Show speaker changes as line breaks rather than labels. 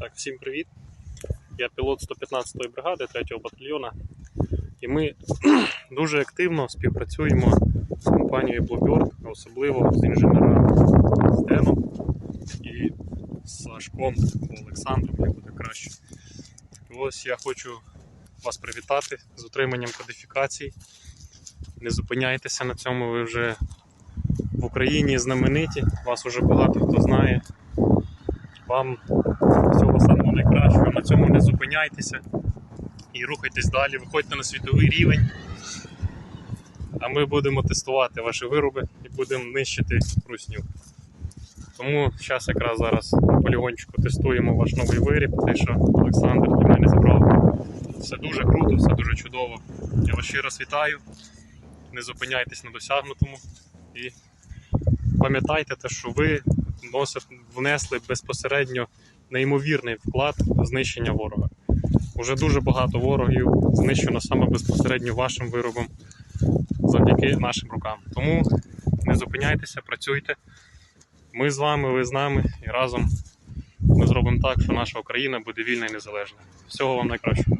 Так, всім привіт. Я пілот 115-ї бригади 3-го батальйона. І ми дуже активно співпрацюємо з компанією Bluebird, особливо з інженером Стеном і з Сашком Олександром, як буде краще. Ось я хочу вас привітати з отриманням кодифікацій. Не зупиняйтеся на цьому, ви вже в Україні знамениті, вас вже багато хто знає. Вам всього самого найкращого, на цьому не зупиняйтеся і рухайтесь далі, виходьте на світовий рівень. А ми будемо тестувати ваші вироби і будемо нищити русню. Тому зараз якраз зараз на полігончику тестуємо ваш новий виріб, те, що Олександр для мене зібрав. Все дуже круто, все дуже чудово. Я вас раз вітаю. Не зупиняйтесь на досягнутому і пам'ятайте те, що ви внесли безпосередньо неймовірний вклад в знищення ворога. Уже дуже багато ворогів знищено саме безпосередньо вашим виробом завдяки нашим рукам. Тому не зупиняйтеся, працюйте. Ми з вами, ви з нами і разом ми зробимо так, що наша Україна буде вільна і незалежна. Всього вам найкращого.